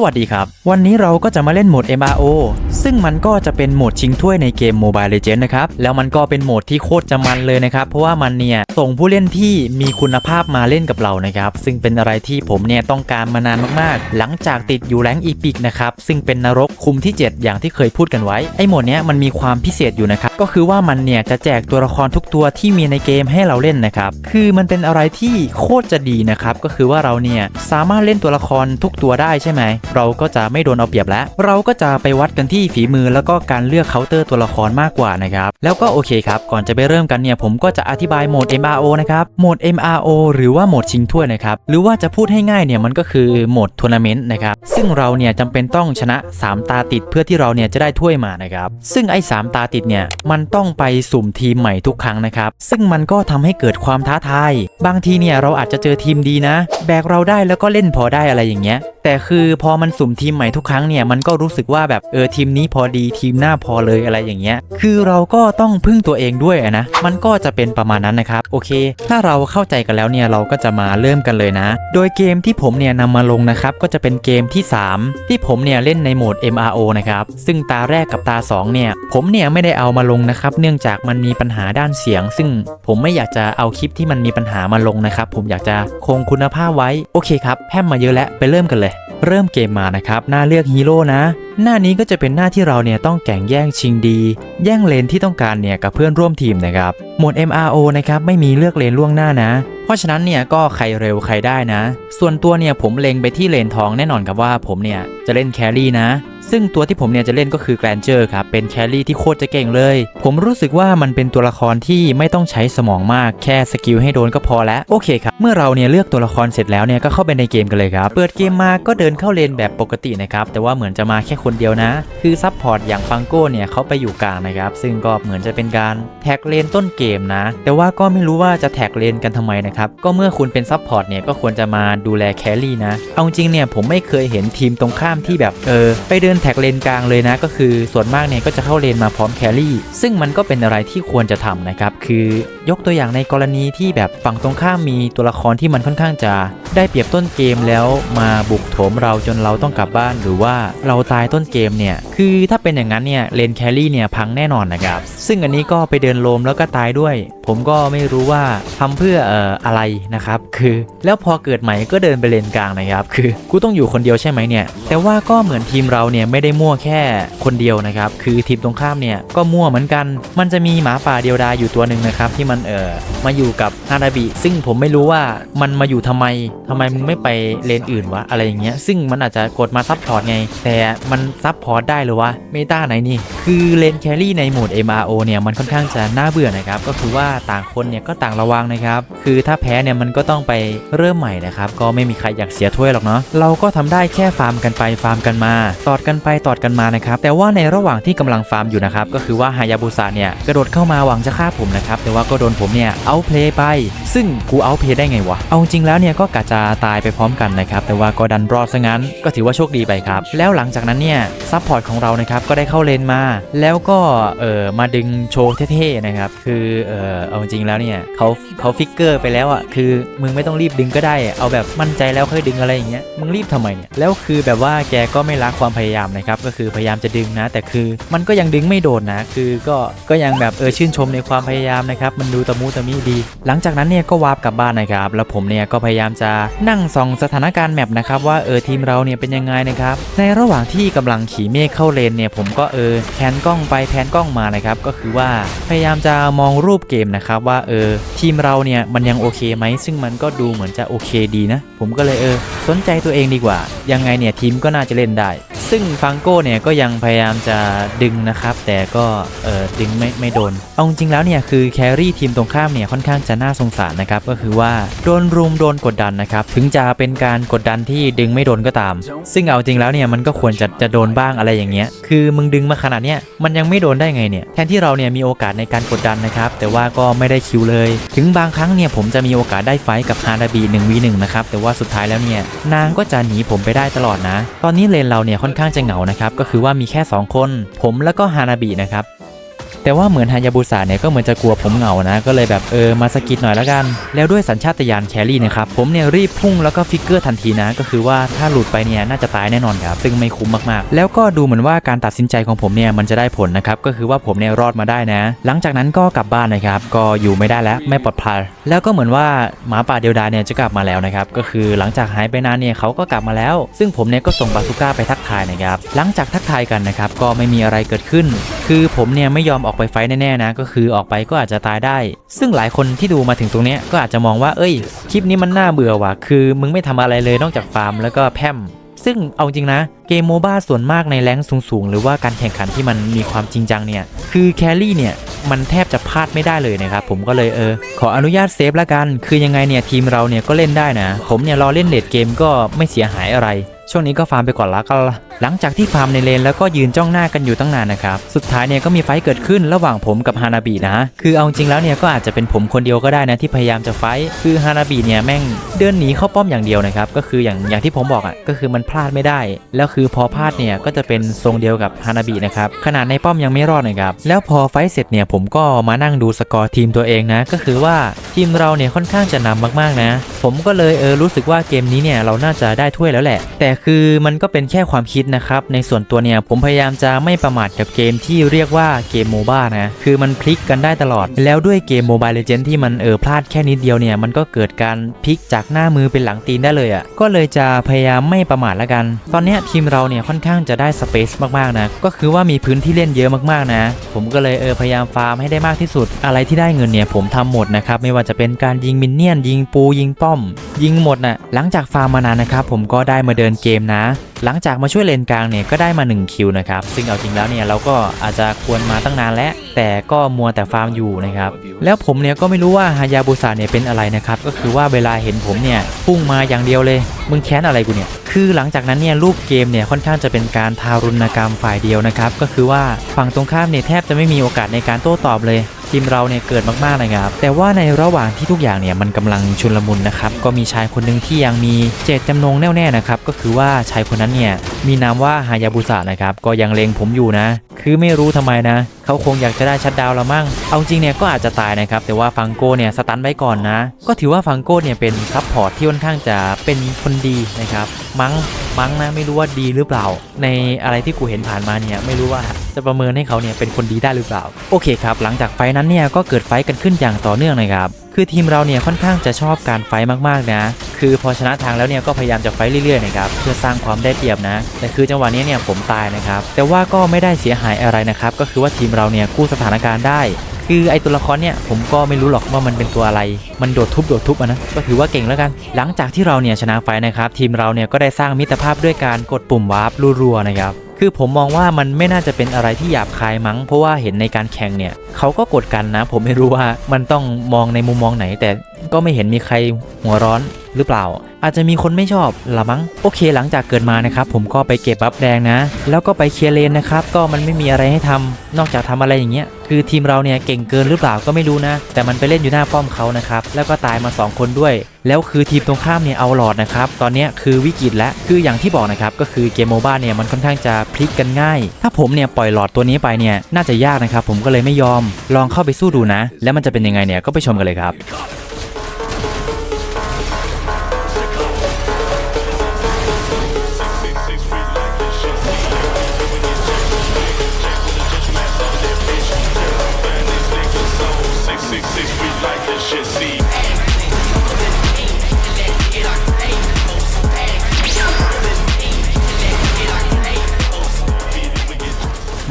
สวัสดีครับ วันนี้เราก็จะมาเล่นโหมด MRO ซึ่งมันก็จะเป็นโหมดชิงถ้วยในเกม Mobile Legends นะครับ แล้วมันก็เป็นโหมดที่โคตรจะมันเลยนะครับ เพราะว่ามันเนี่ย ส่งผู้เล่นที่มีคุณภาพมาเล่นกับเรานะครับ ซึ่งเป็นอะไรที่ผมเนี่ยต้องการมานานมากๆ หลังจากติดอยู่แรงอีพิกนะครับ ซึ่งเป็นนรกคุมที่ 7 อย่างที่เคยพูดกันไว้ ไอ้โหมดเนี้ยมันมีความพิเศษอยู่นะครับ ก็คือว่ามันเนี่ยจะแจกตัวละครทุกตัวที่มีในเกมให้เราเล่นนะครับ คือมันเป็นอะไรที่โคตรจะดีนะครับ ก็คือว่าเราเนี่ยสามารถเล่นตัวละครทุกตัวได้ใช่ไหมเราก็จะไม่โดนเอาเปรียบแล้ว เราก็จะไปวัดกันที่ฝีมือแล้วก็การเลือกเคาน์เตอร์ตัวละครมากกว่านะครับแล้วก็โอเคครับก่อนจะไปเริ่มกันเนี่ยผมก็จะอธิบายโหมด MRO นะครับโหมด MRO หรือว่าโหมดชิงถ้วยนะครับหรือว่าจะพูดให้ง่ายเนี่ยมันก็คือโหมดทัวร์นาเมนต์นะครับซึ่งเราเนี่ยจำเป็นต้องชนะ 3 ตาติดเพื่อที่เราเนี่ยจะได้ถ้วยมานะครับซึ่งไอ้สามตาติดเนี่ยมันต้องไปสุ่มทีมใหม่ทุกครั้งนะครับซึ่งมันก็ทำให้เกิดความท้าทายบางทีเนี่ยเราอาจจะเจอทีมดีนะ แบกเราได้แล้วก็เล่นพอได้อะไรอย่างเงี้ยแต่คือพอมันสุ่มทีมใหม่ทุกครั้งเนี่ยมันก็รู้สึกว่าแบบเออทีมนี้พอดีทีมหน้าพอเลยอะไรอย่างเงี้ย คือเราก็ต้องพึ่งตัวเองด้วยนะ มันก็จะเป็นประมาณนั้นนะครับ โอเค ถ้าเราเข้าใจกันแล้วเนี่ยเราก็จะมาเริ่มกันเลยนะ โดยเกมที่ผมเนี่ยนำมาลงนะครับก็จะเป็นเกมที่ 3 ที่ผมเนี่ยเล่นในโหมด MRO นะครับ ซึ่งตาแรกกับตา 2 เนี่ย ผมเนี่ยไม่ได้เอามาลงนะครับ เนื่องจากมันมีปัญหาด้านเสียง ซึ่งผมไม่อยากจะเอาคลิปที่มันมีปัญหามาลงนะครับ ผมอยากจะคงคุณภาพไว้ โอเคครับ แพมมาเยอะแล้วไปเริ่มกันเลย เริ่มเกมมานะครับ หน้าเลือกฮีโร่นะ หน้านี้ก็จะเป็นหน้าที่เราเนี่ยต้องแข่งแย่งชิงดี แย่งเลนที่ต้องการเนี่ยกับเพื่อนร่วมทีมนะครับ หมด MRO นะครับไม่มีเลือกเลนล่วงหน้านะ เพราะฉะนั้นเนี่ยก็ใครเร็วใครได้นะ ส่วนตัวเนี่ยผมเล็งไปที่เลนทองแน่นอนครับว่าผมเนี่ยจะเล่นแครี่นะ ซึ่งตัวที่ผมเนี่ยจะเล่นก็คือแกรนเจอร์ครับ เป็นแครี่ที่โคตรจะเก่งเลย ผมรู้สึกว่ามันเป็นตัวละครที่ไม่ต้องใช้สมองมากแค่สกิลให้โดนก็พอแล้ว โอเคครับ เมื่อเราเนี่ยเลือกตัวละครเสร็จแล้วเนี่ยก็เข้าไปในเกมกันเลยครับ เปิดเกมมาก็เดินเข้าเลนแบบปกตินะครับ แต่ว่าเหมือนจะมาแค่คนเดียวนะ คือซับพอร์ตอย่างฟังโก้เนี่ยเขาไปอยู่กลางนะครับ ซึ่งก็เหมือนจะเป็นการแท็กเลนต้นเกมนะ แต่ว่าก็ไม่รู้ว่าจะแท็กเลนกันทำไมนะครับ ก็เมื่อคุณเป็นซับพอร์ตเนี่ยก็ควรจะมาดูแลแครี่นะ เอาจริงเนี่ยผมไม่เคยเห็นทีมตรงข้ามที่แบบเออไปเดินแท็กเลนกลางเลยนะ ก็คือส่วนมากเนี่ยก็จะเข้าเลนมาพร้อมแครี่ ซึ่งมันก็เป็นอะไรที่ควรจะทำนะครับ คือยกตัวอย่างในกรณีที่แบบฝั่งตรงข้ามมีตัวละครที่มันค่อนข้างจะได้เปรียบต้นเกมแล้วมาบุกโถมเราจนเราต้องกลับบ้านหรือว่าเราตายต้นเกมเนี่ย คือถ้าเป็นอย่างนั้นเนี่ยเลนแครี่เนี่ยพังแน่นอนนะครับ ซึ่งอันนี้ก็ไปเดินโลมแล้วก็ตายด้วย ผมก็ไม่รู้ว่าทำเพื่อเอ่ออะไรนะครับ คือแล้วพอเกิดใหม่ก็เดินไปเลนกลางนะครับ คือกูต้องอยู่คนเดียวใช่ไหมเนี่ย แต่ว่าก็เหมือนทีมเราเนี่ยไม่ได้มั่วแค่คนเดียวนะครับ คือทีมตรงข้ามเนี่ยก็มั่วเหมือนกัน มันจะมีหมาป่าเดียวดายอยู่ตัวหนึ่งนะครับที่มันเอ่อมาอยู่กับฮานาบิ ซึ่งผมไม่รู้ว่ามันมาอยู่ทำไมทำไมมึงไม่ไปเลนอื่นวะอะไรอย่างเงี้ย ซึ่งมันอาจจะกดมาซับพอร์ตไง แต่มันซับพอร์ตได้หรือวะเมตาไหนนี่ คือเลนแครี่ในโหมด MRO เนี่ยมันค่อนข้างจะน่าเบื่อนะครับ ก็คือว่าต่างคนเนี่ยก็ต่างระวังนะครับคือถ้าแพ้เนี่ยมันก็ต้องไปเริ่มใหม่นะครับก็ไม่มีใครอยากเสียถ้วยหรอกเนาะเราก็ทำได้แค่ฟาร์มกันไปฟาร์มกันมา ตอดกันไปตอดกันมานะครับแต่ว่าในระหว่างที่กำลังฟาร์มอยู่นะครับก็คือว่าฮายาบุสะเนี่ยกระโดดเข้ามาหวังจะฆ่าผมนะครับแต่ว่าก็โดนผมเนี่ยเอาเพลย์ไป ซึ่งกูเอาเพลย์ได้ไงวะเอาจริงแล้วเนี่ยก็กะจะตายไปพร้อมกันนะครับแต่ว่าก็ดันรอดซะงั้น ก็ถือว่าโชคดีไปครับแล้วหลังจากนั้นเนี่ยซัพพอร์ตของเรานะครับก็ได้เข้าเลนมา แล้วก็เออมาดึงโชว์เท่ๆนะครับคือเออเอาจริงแล้วเนี่ยเขาเขาฟิกเกอร์ไปแล้วอะคือมึงไม่ต้องรีบดึงก็ได้เอาแบบมั่นใจแล้วค่อยดึงอะไรอย่างเงี้ยมึงรีบทำไมเนี่ยแล้วคือแบบว่าแกก็ไม่รักความพยายามนะครับก็คือพยายามจะดึงนะ แต่คือมันก็ยังดึงไม่โดนนะ คือก็ก็ยังแบบเออชื่นชมในความพยายามนะครับมันดูตะมูตะมีดี หลังจากนั้นเนี่ยก็วาร์ปกลับบ้านนะครับแล้วผมเนี่ยก็พยายามจะนั่งส่องสถานการณ์แมปนะครับว่าเออทีมเราเนี่ยเป็นยังไงนะครับในระหว่างที่กำลังขี่เมฆเข้าเลนเนี่ยผมก็เออแพนกล้องไปแพนกล้องมานะครับก็คือว่าพยายามจะมองรูปเกมนะครับว่าเออทีมเราเนี่ยมันยังโอเคไหมซึ่งมันก็ดูเหมือนจะโอเคดีนะ ผมก็เลยเออสนใจตัวเองดีกว่า ยังไงเนี่ยทีมก็น่าจะเล่นได้ ซึ่งฟังโก้เนี่ยก็ยังพยายามจะดึงนะครับ แต่ก็เออดึงไม่ไม่โดน เอาจริงแล้วเนี่ยคือแครี่ทีมตรงข้ามเนี่ยค่อนข้างจะน่าสงสารนะครับ ก็คือว่าโดนรุมโดนกดดันนะครับ ถึงจะเป็นการกดดันที่ดึงไม่โดนก็ตาม ซึ่งเอาจริงแล้วเนี่ยมันก็ควรจะจะโดนบ้างอะไรอย่างเงี้ย คือมึงดึงมาขนาดเนี้ยมันยังไม่โดนได้ไงเนี่ย แทนที่เราเนี่ยมีโอกาสในการกดดันนะครับ แต่ว่าก็ไม่ได้คิวเลย ถึงบางครั้งเนี่ยผมจะมีโอกาสได้ไฟกับฮานาบี1 v 1นะครับ แต่ว่าสุดท้ายแล้วเนี่ยนางก็จะหนีผมไปได้ตลอดนะ ตอนนี้เลนเราเนี่ยค่อนข้างจะเหงานะครับก็คือว่ามีแค่ 2 คน ผมแล้วก็ฮานาบีนะครับ แต่ว่าเหมือนฮายาบุสะเนี่ยก็เหมือนจะกลัวผมเหงานะ ก็เลยแบบเออมาสกิดหน่อยแล้วกัน แล้วด้วยสัญชาตญาณแครี่นะครับผมเนี่ยรีบพุ่งแล้วก็ฟิกเกอร์ทันทีนะ ก็คือว่าถ้าหลุดไปเนี่ยน่าจะตายแน่นอนครับซึ่งไม่คุ้มมากๆ แล้วก็ดูเหมือนว่าการตัดสินใจของผมเนี่ยมันจะได้ผลนะครับก็คือว่าผมเนี่ยรอดมาได้นะ หลังจากนั้นก็กลับบ้านนะครับก็อยู่ไม่ได้แล้วไม่ปลอดภัยแล้วก็เหมือนว่าหมาป่าเดียวดายเนี่ยจะกลับมาแล้วนะครับก็คือหลังจากหายไปนานเนี่ยเขาก็กลับมาแล้ว ซึ่งผมเนี่ยก็ส่งบาซูก้าไปทักทายนะครับหลังจากทักทายกันนะครับก็ไม่มีอะไรเกิดขึ้น คือผมเนี่ยไม่ยอมออกไปไฟแน่ๆนะ ก็คือออกไปก็อาจจะตายได้ ซึ่งหลายคนที่ดูมาถึงตรงนี้ก็อาจจะมองว่าเอ้ยคลิปนี้มันน่าเบื่อว่ะคือมึงไม่ทำอะไรเลยนอกจากฟาร์มแล้วก็แพมซึ่งเอาจริงนะ เกมโมบ้าส่วนมากในแรงสูงๆ หรือว่าการแข่งขันที่มันมีความจริงจังเนี่ย คือแครี่เนี่ย มันแทบจะพลาดไม่ได้เลยนะครับ ผมก็เลยเออ ขออนุญาตเซฟละกัน คือยังไงเนี่ย ทีมเราเนี่ยก็เล่นได้นะ ผมเนี่ยรอเล่นเลดเกมก็ไม่เสียหายอะไร ช่วงนี้ก็ฟาร์มไปก่อนละก็หลังจากที่ฟาร์มในเลนแล้วก็ยืนจ้องหน้ากันอยู่ตั้งนานนะครับ สุดท้ายเนี่ยก็มีไฟเกิดขึ้นระหว่างผมกับฮานาบินะ คือเอาจริงแล้วเนี่ยก็อาจจะเป็นผมคนเดียวก็ได้นะที่พยายามจะไฟ คือฮานาบิเนี่ยแม่งเดินหนีเข้าป้อมอย่างเดียวนะครับ ก็คืออย่างอย่างที่ผมบอกอะก็คือมันพลาดไม่ได้ แล้วคือพอพลาดเนี่ยก็จะเป็นทรงเดียวกับฮานาบินะครับขนาดในป้อมยังไม่รอดนะครับ แล้วพอไฟเสร็จเนี่ยผมก็มานั่งดูสกอร์ทีมตัวเองนะ ก็คือว่าทีมเราเนี่ยค่อนข้างจะนำมากๆนะ ผมก็เลยเออรู้สึกว่าเกมนี้เนี่ยเราน่าจะได้ถ้วยแล้วแหละ แต่คือมันก็เป็นแค่ความคิดนะครับ ในส่วนตัวเนี่ยผมพยายามจะไม่ประมาทกับเกมที่เรียกว่าเกมโมบ้านะ คือมันพลิกกันได้ตลอด แล้วด้วยเกมโมบายเลเจนที่มันเออพลาดแค่นิดเดียวเนี่ย มันก็เกิดการพลิกจากหน้ามือเป็นหลังตีนได้เลยอะ่ะ ก็เลยจะพยายามไม่ประมาทละกัน ตอนนี้ทีมเราเนี่ยค่อนข้างจะได้สเปซมากๆนะ ก็คือว่ามีพื้นที่เล่นเยอะมากๆนะ ผมก็เลยเออพยายามฟาร์มให้ได้มากที่สุด อะไรที่ได้เงินเนี่ยผมทำหมดนะครับไม่ว่าจะเป็นการยิงมินเนี่ยนยิงปูยิงป้อม ยิงหมดนะ่ะหลังจากฟาร์มมานานนะครับผมก็ได้มาเดินเกกมนะ หลังจากมาช่วยเลนกลางเนี่ยก็ได้มา 1 คิวนะครับ ซึ่งเอาจริงแล้วเนี่ยเราก็อาจจะควรมาตั้งนานแล้ว แต่ก็มัวแต่ฟาร์มอยู่นะครับ แล้วผมเนี่ยก็ไม่รู้ว่าฮายาบุสะเนี่ยเป็นอะไรนะครับ ก็คือว่าเวลาเห็นผมเนี่ยพุ่งมาอย่างเดียวเลย มึงแค้นอะไรกูเนี่ย คือหลังจากนั้นเนี่ยรูปเกมเนี่ยค่อนข้างจะเป็นการทารุณกรรมฝ่ายเดียวนะครับ ก็คือว่าฝั่งตรงข้ามเนี่ยแทบจะไม่มีโอกาสในการโต้ตอบเลย ทีมเราเนี่ยเกิดมากๆนะครับแต่ว่าในระหว่างที่ทุกอย่างเนี่ยมันกำลังชุลมุนนะครับก็มีชายคนหนึ่งที่ยังมีเจตจำนงแน่วแน่นะครับก็คือว่าชายคนนั้นเนี่ยมีนามว่าฮายาบุสะนะครับก็ยังเลงผมอยู่นะ คือไม่รู้ทำไมนะ เขาคงอยากจะได้ชัดดาวละมั่ง เอาจริงเนี่ยก็อาจจะตายนะครับแต่ว่าฟังโก้เนี่ยสตันไว้ก่อนนะ ก็ถือว่าฟังโก้เนี่ยเป็นซัพพอร์ตที่ค่อนข้างจะเป็นคนดีนะครับมั้ง มั้งนะไม่รู้ว่าดีหรือเปล่า ในอะไรที่กูเห็นผ่านมาเนี่ยไม่รู้ว่าจะประเมินให้เขาเนี่ยเป็นคนดีได้หรือเปล่า โอเคครับ หลังจากไฟนั้นเนี่ยก็เกิดไฟกันขึ้นอย่างต่อเนื่องนะครับคือทีมเราเนี่ยค่อนข้างจะชอบการไฟมากๆนะ คือพอชนะทางแล้วเนี่ยก็พยายามจะไฟเรื่อยๆนะครับเพื่อสร้างความได้เปรียบนะ แต่คือจังหวะนี้เนี่ยผมตายนะครับแต่ว่าก็ไม่ได้เสียหายอะไรนะครับก็คือว่าทีมเราเนี่ยกู้สถานการณ์ได้ คือไอตัวละครเนี่ยผมก็ไม่รู้หรอกว่ามันเป็นตัวอะไร มันโดดทุบโดดทุบอะนะก็ถือว่าเก่งแล้วกัน หลังจากที่เราเนี่ยชนะไฟนะครับทีมเราเนี่ยก็ได้สร้างมิตรภาพด้วยการกดปุ่มวาร์ปรัวๆนะครับคือผมมองว่ามันไม่น่าจะเป็นอะไรที่หยาบคายมั้ง เพราะว่าเห็นในการแข่งเนี่ยเขาก็กดกันนะ ผมไม่รู้ว่ามันต้องมองในมุมมองไหน แต่ ก็ไม่เห็นมีใครหัวร้อนหรือเปล่า อาจจะมีคนไม่ชอบละมั้งโอเคหลังจากเกิดมานะครับ ผมก็ไปเก็บบัฟแดงนะ แล้วก็ไปเคลียร์เลนนะครับ ก็มันไม่มีอะไรให้ทำนอกจากทำอะไรอย่างเงี้ยคือทีมเราเนี่ยเก่งเกินหรือเปล่าก็ไม่รู้นะ แต่มันไปเล่นอยู่หน้าป้อมเขานะครับแล้วก็ตายมา 2 คนด้วย แล้วคือทีมตรงข้ามเนี่ยเอาหลอดนะครับตอนนี้คือวิกฤตแล้วคืออย่างที่บอกนะครับก็คือเกมโมบ้าเนี่ยมันค่อนข้างจะพลิกกันง่าย ถ้าผมเนี่ยปล่อยหลอดตัวนี้ไปเนี่ยน่าจะยากนะครับผมก็เลยไม่ยอมลองเข้าไปสู้ดูนะ แล้วมันจะเป็นยังไงเนี่ยก็ไปชมกันเลยครับ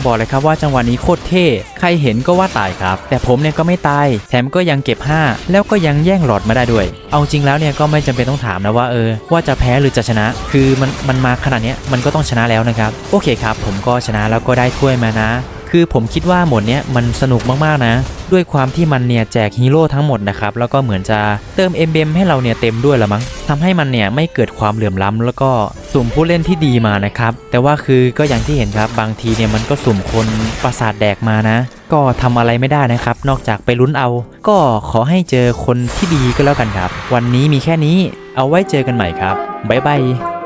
บอกเลยครับว่าจังหวะนี้โคตรเท่ ใครเห็นก็ว่าตายครับ แต่ผมเนี่ยก็ไม่ตาย แถมก็ยังเก็บ 5 แล้วก็ยังแย่งหลอดมาได้ด้วย เอาจริงแล้วเนี่ยก็ไม่จำเป็นต้องถามนะว่าเออ ว่าจะแพ้หรือจะชนะ คือมันมันมาขนาดนี้มันก็ต้องชนะแล้วนะครับ โอเคครับ ผมก็ชนะแล้วก็ได้ถ้วยมานะ คือผมคิดว่าหมดเนี้ยมันสนุกมากๆนะ ด้วยความที่มันเนี่ยแจกฮีโร่ทั้งหมดนะครับ แล้วก็เหมือนจะเติมเอ็มเบมให้เราเนี่ยเต็มด้วยละมั้งทำให้มันเนี่ยไม่เกิดความเหลื่อมล้ำแล้วก็สุ่มผู้เล่นที่ดีมานะครับ แต่ว่าคือก็อย่างที่เห็นครับบางทีเนี่ยมันก็สุ่มคนประสาทแดกมานะ ก็ทำอะไรไม่ได้นะครับ นอกจากไปลุ้นเอา ก็ขอให้เจอคนที่ดีก็แล้วกันครับ วันนี้มีแค่นี้เอาไว้เจอกันใหม่ครับบ๊ายบาย